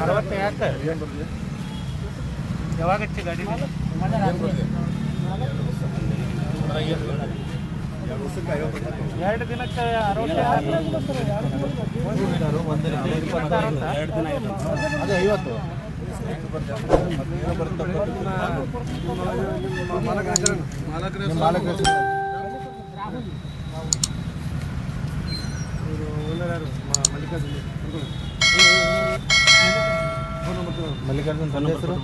ಅರವತ್ತು ಯಾಕೆ? ಯಾವಾಗ ಹಚ್ಚಿ ಗಾಡಿ ಎರಡು ದಿನಕ್ಕೆ ಅರವತ್ತು ಅದೇ ಐವತ್ತು. ನಿಮ್ಮ ಮಾಲಕರ ಹೆಸರು? ಮಲ್ಲಿಕಾರ್ಜುನ್ ಹೆಸರು?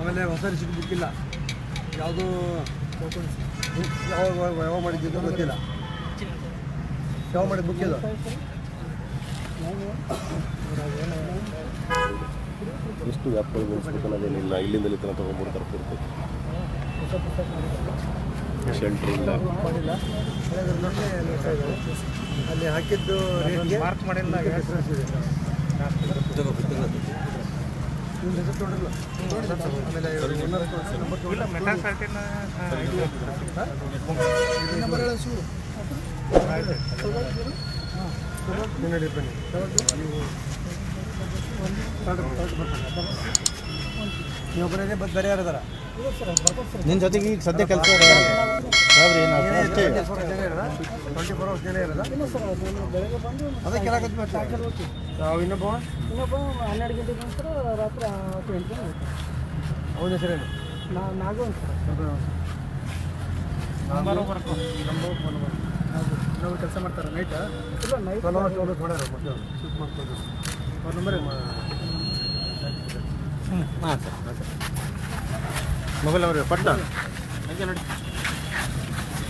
ಆಮೇಲೆ ಹೊಸ ರಿಸಿಪ್ಟ್ ಬುಕ್ ಯಾವುದು ಯಾವಾಗ ಯಾವಾಗ ಮಾಡಿದ್ದು ಗೊತ್ತಿಲ್ಲ. ಯಾವ ಮಾಡಿದ ಬುಕ್ ಇದು? ಎಷ್ಟು ವ್ಯಾಪಾರ ಬೆಳೆಸ್ಬೇಕು ಅನ್ನೋದೇನಿಲ್ಲ ಇಲ್ಲಿಂದ ಇಲ್ಲಿ ತನಕ ತೊಗೊಂಡ್ಬಿಡ್ತಾರೆ ಪೂರ್ತಿ ಶೆಲ್ಟ್ರ್ ಇಲ್ಲ. ಅಲ್ಲಿ ಹಾಕಿದ್ದು ಮಾರ್ಕ್ ಮಾಡಿಲ್ಲ ಡಿಫ್ರೆನ್ಸ್ ಇದೆ ನಿಮ್ಮ ಹೆಸರು ನೋಡಿಲ್ಲ ಆಮೇಲೆ ಇವ್ರು ಓನರ್ ನಂಬರ್ ಇಲ್ಲ ಮೆಟಲ್ ಸರ್ಟಿನ ನಂಬರ್ ಹೇಳಿ ಸೂರು ನೋಡಿ ಬನ್ನಿ ನೀವು ನೀವು ಒಬ್ಬರೇ ಬಸ್ ಬೇರೆ ಯಾರು ಅದಾರ ನಿನ್ನ ಜೊತೆಗೆ ಈಗ ಸದ್ಯ ಕೆಲಸ ಏನು ಅಷ್ಟೇ ಟ್ವೆಂಟಿ ಫೋರ್ ಅವರ್ಸ್ ಇರೋದ? ನಾವು ಇನ್ನೊಬ್ಬ? ಇನ್ನೊಬ್ಬ ಹನ್ನೆರಡು ಗಂಟೆ ನಂತರ ರಾತ್ರಿ ಹತ್ತು ಅವನ ಹೆಸರೇನು? ನಾ ನಾಗು ಅಂತ. ನಂಬರ್ ಬರ್ಕೊ ನಾವು ಕೆಲಸ ಮಾಡ್ತಾರೆ? ನೈಟ್ ಇಲ್ಲ ನೈಟ್ ಟ್ವೆಲ್ ಅವರ್ಸ್ ಟ್ವೆಲ್ ಮಾಡ್ಯಾರ ಮತ್ತೆ ಶೂಟ್ ಮಾಡ್ಕೊಂಡು. ಅವ್ರ ನಂಬರ್ ಹಾಂ ಸರ್ ಮೊಬೈಲ್ ಅವ್ರಿ ಪಟ್ಟ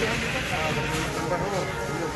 ಎಕ್ಸ್ಪೈರಿ ಬರ್ತಾರ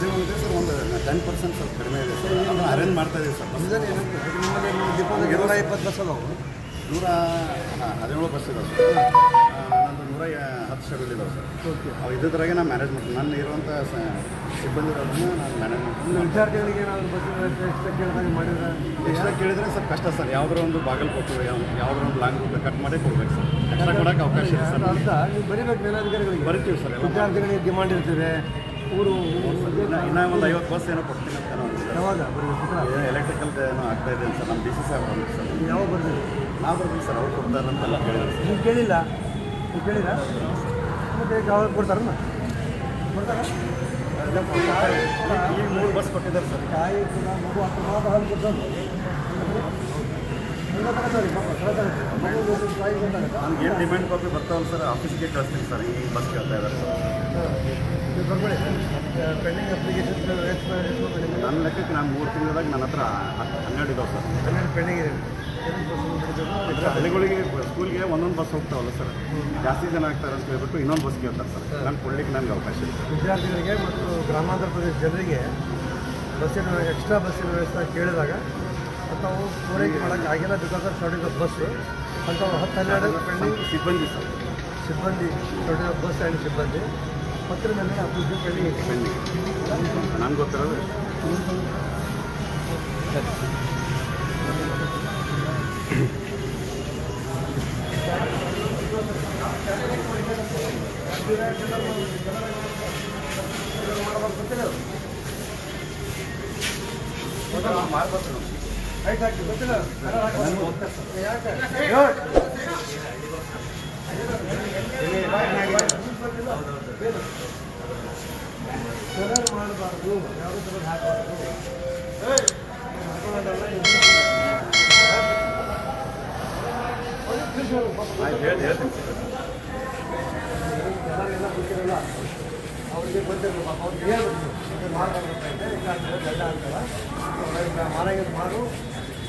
ಮ್ಯಾಕ್ಸಿಮಮ್ ಇದೆ ಸರ್ ಒಂದು ಟೆನ್ ಪರ್ಸೆಂಟ್ ಸ್ವಲ್ಪ ಕಡಿಮೆ ಇದೆ ಸರ್. ಅದನ್ನು ಅರೇಂಜ್ ಮಾಡ್ತಾ ಇದೀವಿ ಸರ್. ಇದರಲ್ಲಿ ಏನಾಗ್ತದೆ ನಿಮ್ಮಲ್ಲಿ ನೂರ ಇಪ್ಪತ್ತು ಬಸ್ ಅದಾವು. ನೂರ ಹಾಂ ಹದಿನೇಳು ಬಸ್ ಇದಾವೆ ಸರ್. ನಂದು ನೂರ ಹತ್ತು ಶೆಡ್ಯೂಲ್ ಇದಾವೆ ಸರ್. ಅವು ಇದ್ದಿದ್ರಾಗೆ ನಾನು ಮ್ಯಾನೇಜ್ ಮಾಡ್ತೀನಿ. ನನ್ನ ಇರುವಂಥ ಸಿಬ್ಬಂದಿ ಇರೋದನ್ನ ನಾನು ಮ್ಯಾನೇಜ್ ಮಾಡ್ತೀನಿ. ವಿದ್ಯಾರ್ಥಿಗಳಿಗೆ ಏನಾದ್ರು ಬಸ್ ಎಕ್ಸ್ಟ್ರಾ ಕೇಳಿದಾಗ ಮಾಡಿದ್ರೆ? ಎಕ್ಸ್ಟ್ರಾ ಕೇಳಿದ್ರೆ ಸರ್ ಕಷ್ಟ ಸರ್. ಯಾವ್ದಾರ ಒಂದು ಬಾಗಲ್ ಕೊಟ್ಟು ಯಾವ್ದಾರ ಒಂದು ಲಾಂಗ್ ರೂಟ್ ಕಟ್ ಮಾಡಿ ಕೊಡ್ಬೇಕು ಸರ್. ಎಕ್ಸ್ಟ್ರಾ ಕೊಡೋಕೆ ಅವಕಾಶ ಇದೆ ಸರ್. ಅರ್ಥ ನೀವು ಬರೀಬೇಕು ಮೇಲಾಧಿಕಾರಿಗಳಿಗೆ. ಬರ್ತೀವಿ ಸರ್ ವಿದ್ಯಾರ್ಥಿಗಳಿಗೆ ಡಿಮಾಂಡ್ ಇರ್ತದೆ. ಊರು ಇನ್ನ ಒಂದು ಐವತ್ತು ಬಸ್ ಏನೋ ಕೊಡ್ತೀನಿ ಅಂತ. ಯಾವಾಗ ಬರಬೇಕು ಎಲೆಕ್ಟ್ರಿಕಲ್ ಏನೋ ಆಗ್ತಾ ಇದೆ ಸರ್ ನಮ್ಮ ಡಿ ಸಿ ಸಾಹೇಬ್ ಬಂದ್ರು ಸರ್. ಯಾವಾಗ ಬರ್ತೀವಿ ನಾವು ಬರ್ತೀವಿ ಸರ್ ಅವ್ರು ಕೊಡ್ತಾರೆ ಅಂತೆಲ್ಲ ಕೇಳಿದ್ರು ಸರ್. ನೀವು ಕೇಳಿಲ್ಲ? ನೀವು ಕೇಳಿಲ್ಲ? ಮತ್ತೆ ಯಾವಾಗ ಕೊಡ್ತಾರಮ್ಮ? ಕೊಡ್ತಾರ? ಈ ಮೂರು ಬಸ್ ಕೊಟ್ಟಿದ್ದಾರೆ ಸರ್. ಕೂಡ ಮಗು ಹತ್ತು ಮಾತು ಹಾಲು ನಮ್ಗೆ ಏನು ಡಿಮ್ಯಾಂಡ್ ಕಾಪಿ ಬರ್ತಾವಲ್ಲ ಸರ್ ಆಫೀಸ್ಗೆ ಕಳಿಸ್ತೀನಿ ಸರ್ ಈ ಬಸ್ ಕೇಳ್ತಾ ಇದ್ದಾರೆ ಪೆಂಡಿಂಗ್ ಅಪ್ಲಿಕೇಶನ್ ನನ್ನ ಲೆಕ್ಕಕ್ಕೆ ನಾನು ಮೂರು ತಿಂಗಳದಾಗ ನನ್ನ ಹತ್ರ ಹನ್ನೆರಡು ಇದಾವೆ ಸರ್ ಹನ್ನೆರಡು ಪೆಂಡಿಂಗ್ ಹಳ್ಳಿಗಳಿಗೆ ಸ್ಕೂಲ್ಗೆ ಒಂದೊಂದು ಬಸ್ ಹೋಗ್ತಾವಲ್ಲ ಸರ್ ಜಾಸ್ತಿ ಜನ ಆಗ್ತಾರೆ ಅಂತ ಹೇಳ್ಬಿಟ್ಟು ಇನ್ನೊಂದು ಬಸ್ ಕೇಳ್ತಾರೆ ಸರ್ ನಾನು ಕೊಡ್ಲಿಕ್ಕೆ ನನಗೆ ಅವಕಾಶ ಇದೆ ವಿದ್ಯಾರ್ಥಿಗಳಿಗೆ ಮತ್ತು ಗ್ರಾಮಾಂತರ ಪ್ರದೇಶ ಜನರಿಗೆ ಬಸ್ಸಿನ ಎಕ್ಸ್ಟ್ರಾ ಬಸ್ಸಿನ ವ್ಯವಸ್ಥೆ ಕೇಳಿದಾಗ ಅಂಥವು ಪೂರೈಕೆ ಮಾಡೋಕ್ಕೆ ಆಗಿಲ್ಲ because of shortage of bus ಅಂಥವು ಹತ್ತು ಹನ್ನೆರಡು ಪೆಂಡಿಂಗ್ ಸಿಬ್ಬಂದಿ ಸರ್ ಸಿಬ್ಬಂದಿ ಶಾರ್ಟೇಜ್ ಆಫ್ ಬಸ್ ಆ್ಯಂಡ್ ಸಿಬ್ಬಂದಿ ಹತ್ತರ ಮೇಲೆ ಹತ್ತು ಪೆಂಡಿಂಗ್ ಇದೆ ಪೆಂಡಿಂಗ್ ನನಗೆ ಗೊತ್ತಿರೋದು ಆಯ್ತು ಹಾಕಿ ಗೊತ್ತಿಲ್ಲ. ಕಲರ್ ಮಾಡಬಾರ್ದು ಯಾವುದೇ ಥರ ಹಾಕಬಾರ್ದು ಎಲ್ಲರಿಗೆಲ್ಲ ಗೊತ್ತಿರಲ್ಲ ಅವ್ರಿಗೆ ಗೊತ್ತಿರಲ್ಲ ಅವ್ರಿಗೆ ಹೇಳ್ಬೇಕು ಮಾಡ್ಬಾರ್ದು ಅಂತ ಇಲ್ಲ ಮಾರಾಗಿದ್ದು ಮಾಡು.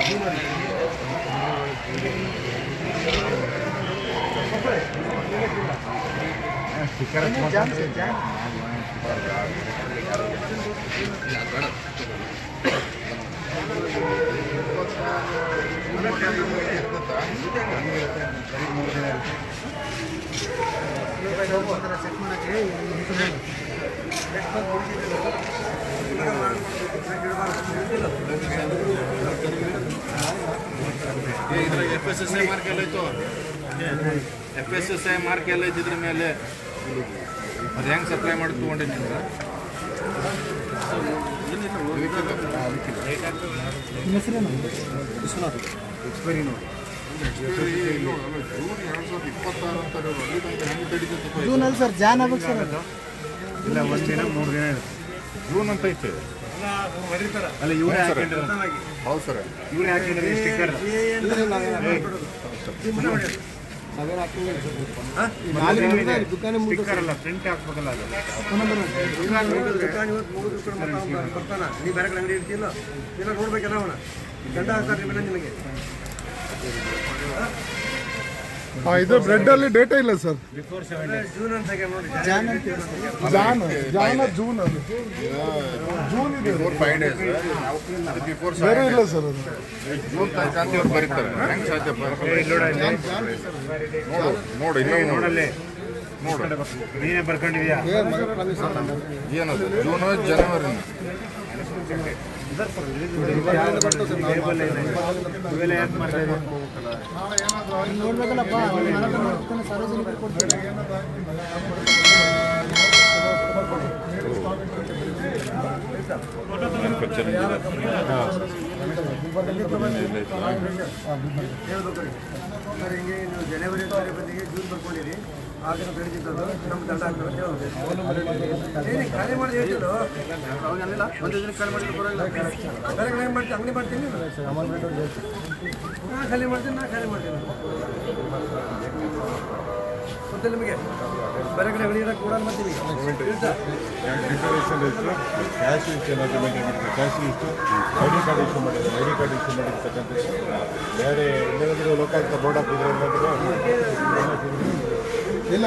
ಇದು ಮಾಡು. ಹೇಳಿ, F S S I mark ಎಲ್ಲ ಇತ್ತು F S S I mark ಎಲ್ಲ ಇದ್ದಿದ್ರ ಮೇಲೆ. ಅದು ಹೆಂಗೆ ಸಪ್ಲೈ ಮಾಡಿ ಜೂನ್ ಅಲ್ಲಿ ಸರ್ ಜಾನ್ ಆಗ್ಬೇಕು ಸರ್ ಅದು. ಇಲ್ಲ ಒಂದು ದಿನ ಮೂರು ದಿನ ಇರುತ್ತೆ ಜೂನ್ ಅಂತ ಐತೆ ಅಲ್ಲ ಇವರೇ ಹೌದು ಸರ್. ಹಾಕೊಂಡಿರೋದು ಹೌದು ಸರ್ ಇವರೇ ಸ್ಟಿಕ್ಕರ್ ದುಕಾನೆ ಸ್ಟಿಕ್ಕರ್ ಅಲ್ಲ ಪ್ರಿಂಟ್ ಹಾಕ್ಬೇಕಲ್ಲ ಅದು ಬರ್ತಾನ ಬೇರೆ ಅಂಗಡಿ ಇರ್ತಿಲ್ಲ ಇಲ್ಲ ನೋಡ್ಬೇಕಲ್ಲ ಅವನ ಗಂಡ ಹಾಕ್ತಾರೆ ನಿನಗೆ ಇದು ಬ್ರೆಡ್ ಅಲ್ಲಿ ಡೇಟ್ ಇಲ್ಲ ಸರ್ ಜೂನ್ ಜಾನ್ ಅದು ಇದೆ. ಬೇರೆ ಇಲ್ಲ ಸರ್ ಅದು. ಜೂನ್ ತನಕ ಅಂತ ಇವ್ರು ಬರೀತಾರೆ. ಹೆಂಗೆ ಸಾಧ್ಯಪ್ಪ ನೋಡು ನೋಡು ಇನ್ನೂ ನೋಡಲ್ಲಿ ನೋಡು. ನೀನೇ ಬರ್ಕೊಂಡಿದ್ಯಾ ಏನದು? ಜೂನ್ ಜನವರಿ ಇವೆಲ್ಲ ಯಾಕೆ ಮಾಡ್ತಾ ಸರ್ ಹಿಂಗೆ ನೀವು ಜನವರಿ ಜೂನ್ ಬರ್ಕೊಂಡಿರಿ ಆ ದಿನ ಬೆಳಗಿದ್ದದು ನಮ್ಮ ದಂಡ ಖಾಲಿ ಮಾಡಿ ಹೇಳ್ತಿಲ್ಲ ಅವಾಗಲ್ಲ ಒಂದು ದಿನ ಖಾಲಿ ಮಾಡಿದ್ರು ಬರೋಲ್ಲ ಬೇರೆ ಮಾಡ್ತೀನಿ ಅಂಗಡಿ ಮಾಡ್ತೀನಿ ನಾ ಖಾಲಿ ಮಾಡ್ತೀನಿ, ನಾ ಖಾಲಿ ಮಾಡ್ತೀನಿ. ಗೊತ್ತಿಲ್ಲ ನಿಮಗೆ? ಬೇರೆ ಕಡೆ ಅಂಗಡಿ ಕೂಡ ಮಾಡ್ತೀವಿ ಇಷ್ಟು ಕಾರ್ಡ್ ಕಾರ್ಡ್ ಬೇರೆ ಲೋಕಾಯುಕ್ತ ಬೋರ್ಡ್ ಹಾಕಿದ್ರೆ ಇಲ್ಲ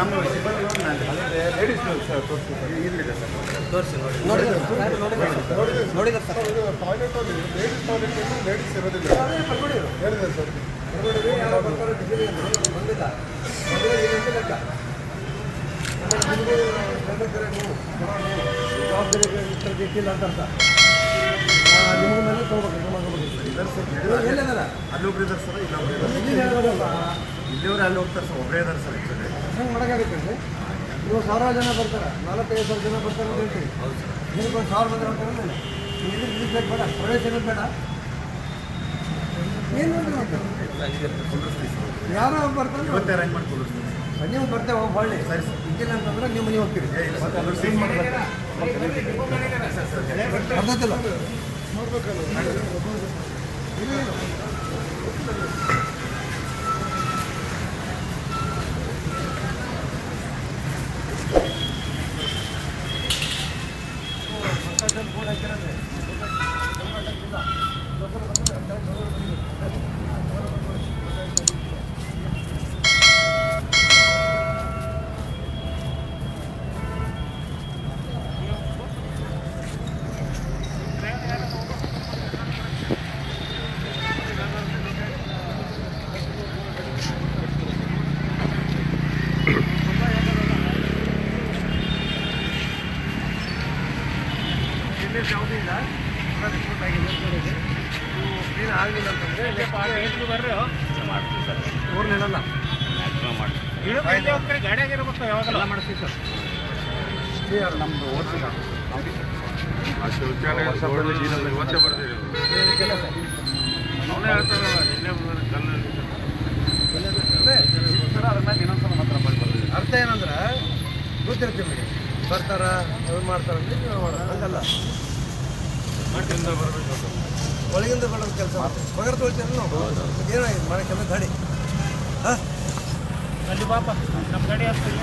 ನಮ್ಮ ಲೇಡೀಸ್ ಸರ್ ತೋರಿಸಿ ಇಲ್ಲಿದೆ ಸರ್ ನೋಡಿದ್ರೆ sir toilet ladies toilet ladies ಇರೋದಿಲ್ಲ ಹೇಳಿದೆ ಸರ್ ಜವಾಬ್ದಾರಿ ಅಂತ ಅರ್ಥ ನಿಮಗೂ ಮೇಲೆ ತೊಗೋಬೇಕು ಎಲ್ಲದಲ್ಲ ಇದ್ದಾರೆ ಸರ್ ಇಲ್ಲ ಇಲ್ಲಿವ್ರು ಅಲ್ಲಿ ಹೋಗ್ತಾರೆ ಸರ್ ಒಬ್ಬರೇ ಇದ್ದಾರೆ ಸರ್ ಆ್ಯಕ್ಚುಲಿ ಹೆಂಗೆ ಮಾಡೋಕ್ಕಾಗುತ್ತೆ ನೀವು ಸಾವಿರಾರು ಜನ ಬರ್ತಾರೆ ನಾಲ್ಕೈದು ಸಾವಿರ ಜನ ಬರ್ತಾರೆ ಅಂತ ಹೇಳ್ತೀವಿ. ದಿನಕ್ಕೆ ಒಂದು ಸಾವಿರ ಬಂದ್ರೆ ನೀವು ಇಲ್ಲಿ ಬೇಡ ಪ್ರವೇಶ ಜನ ಬೇಡ. ಏನು? ಯಾರೋ ಬರ್ತಾರೆ ಇವತ್ತೇ ಅರೇಂಜ್ ಮಾಡಿ ಕೊಡಿಸ್ತೀನಿ ನೀವು ಬರ್ತೇವೆ ಹೊಳ್ಳಿ ಸರಿ ಇದಿಲ್ಲ ಅಂತಂದ್ರೆ ನೀವು ಮನೆ ಹೋಗ್ತೀರಿ. ಅರ್ಥತಿಲ್ಲ ಕ್ಲೀನ್ ಆಗಲಿಲ್ಲ ಅಂತಂದರೆ ಬರ್ರಿ? ಮಾಡ್ತೀವಿ ಸರ್. ಊರ್ನೇನಲ್ಲ ಗಾಡಿಯಾಗ ಇರ್ಬೇಕು ಯಾವಾಗಲ್ಲ ಮಾಡ್ತೀವಿ ಸರ್. ಕ್ಲಿಯರ್ ನಮ್ಮದು ಇವತ್ತೇ ಅವನೇ ಹೇಳ್ತಾರಲ್ಲ ನಿನ್ನೆ ಕಲ್ಲು ಸರ್ ಇನ್ನೊಂದ್ಸಲ ಮಾತ್ರ ಬರ್ತೀವಿ ಅರ್ಥ ಏನಂದ್ರೆ ಗೊತ್ತಿರ್ತೀವಿ ಬರ್ತಾರ ಅದು ಮಾಡ್ತಾರ ಹಂಗಲ್ಲ. ಮಟ್ಟಿಂದ ಬರಬೇಕು ಒಳಗಿಂದ ಬರೋದು ಕೆಲಸ ಪಗಾರ ತೊಗೊಳ್ತೀರ ನಾವು? ಏನಾಗಿದೆ ಮಾಡೋಕ್ಕೆಲ್ಲ ಗಾಡಿ? ಹಾಂ? ಅಲ್ಲಿ ಬಾಪ ನಮ್ಮ ಗಾಡಿ ಹತ್ತಿಲ್ಲ